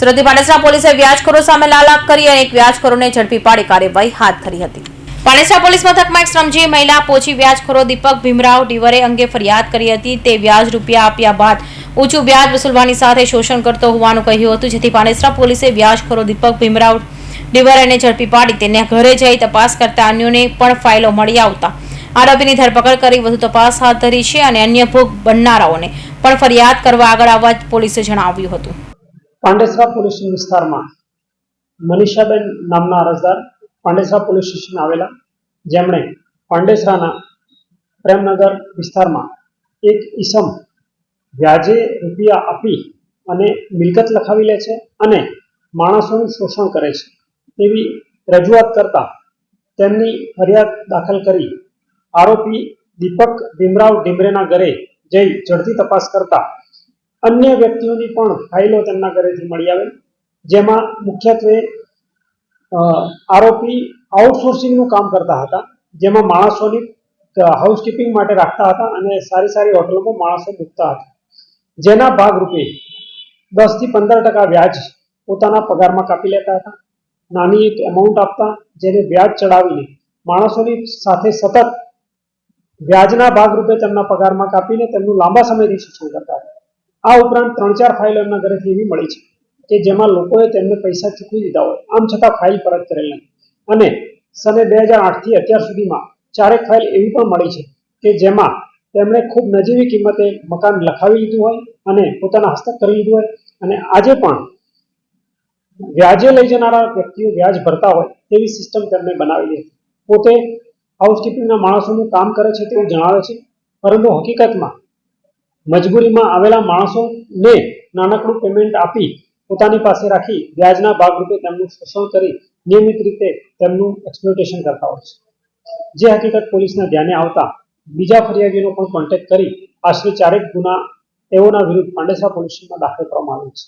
સુરતની પાડેસરા પોલીસે વ્યાજખોરો સામે લાલાક કરી અને એક વ્યાજખોરોને ઝડપી પાડી કાર્યવાહી હાથ ધરી હતી. પાડેસરા પોલીસ મથકમાં એક શ્રમજીવી મહિલા પોચી વ્યાજખોરો દીપક ભીમરાવ ડિવરે અંગે ફરિયાદ કરી હતી. તે વ્યાજ રૂપિયા આપ્યા બાદ ઊંચું વ્યાજ વસૂલવાની સાથે શોષણ કરતો હોવાનું કહ્યું હતું, જેથી પાડેસરા પોલીસે વ્યાજખોરો દીપક ભીમરાવ ડિવરેને ઝડપી પાડી તેને ઘરે જઈ તપાસ કરતા અન્યોને પણ ફાઇલો મળી આવતા. આરોપીની ધરપકડ કરી વધુ તપાસ હાથ ધરી છે અને અન્ય ભોગ બનનારાઓને પણ ફરિયાદ કરવા આગળ આવવા પોલીસે જણાવ્યું હતું. પાંડેસરા પોલીસ વિસ્તારમાં મનીષાબેન નામના અરજદાર પાંડેસરા પોલીસ સ્ટેશન આવેલા. જેમણે પાંડેસરાના પ્રેમનગર વિસ્તારમાં એક ઈસમ વ્યાજે રૂપિયા આપી અને મિલકત લખાવી લે છે અને માણસોનું શોષણ કરે છે. તેવી રજૂઆત કરતા તેમની ફરિયાદ દાખલ કરી આરોપી દીપક ભીમરાવ ઢીમરેના ઘરે જઈ ઝડપી તપાસ કરતા અન્ય વ્યક્તિઓની પણ ફાઇલો તેમના ઘરેથી મળી આવે. જેમાં મુખ્યત્વે આરોપી આઉટસોર્સિંગનું કામ કરતા હતા. જેમાં માણસોની હાઉસકીપિંગ માટે રાખતા હતા અને સારી સારી હોટલોમાં માણસો મૂકતા હતા. જેના ભાગરૂપે દસથી પંદર ટકા વ્યાજ પોતાના પગારમાં કાપી લેતા હતા. નાની એક એમાઉન્ટ આપતા, જેને વ્યાજ ચડાવીને માણસોની સાથે સતત વ્યાજના ભાગરૂપે તેમના પગારમાં કાપીને તેમનું લાંબા સમયથી શોષણ કરતા હતા. આ ઉપરાંત ત્રણ ચાર ફાઇલો એમના ઘરેથી એવી મળી છે કે જેમાં લોકોએ તેમને પૈસા ચૂકવી દીધા હોય. આમ છતાં ફાઇલ પરત કરેલ નથી. અને સને બે હજાર આઠથી અત્યાર સુધીમાં ચારેક ફાઇલ એવી પણ મળી છે કે જેમાં તેમણે ખૂબ નજીવી કિંમતે મકાન લખાવી લીધું હોય અને પોતાના હસ્તક કરી લીધું હોય. અને આજે પણ વ્યાજે લઈ જનારા વ્યક્તિઓ વ્યાજ ભરતા હોય તેવી સિસ્ટમ તેમણે બનાવેલી હતી. પોતે હાઉસકીપિંગના માણસોનું કામ કરે છે તેવું જણાવે છે. પરંતુ હકીકતમાં મજબૂરીમાં આવેલા માણસોને નાનકડું પેમેન્ટ આપી પોતાની પાસે રાખી વ્યાજના ભાગરૂપે તેમનું શોષણ કરી નિયમિત રીતે તેમનું એક્સપ્લોટેશન કરતા હોય છે. જે હકીકત પોલીસના ધ્યાને આવતા બીજા ફરિયાદીનો પણ કોન્ટેક્ટ કરી આશરે ચારેક ગુના તેઓના વિરુદ્ધ પાંડેસરા પોલીસ સ્ટેશનમાં દાખલ કરવામાં આવ્યો છે.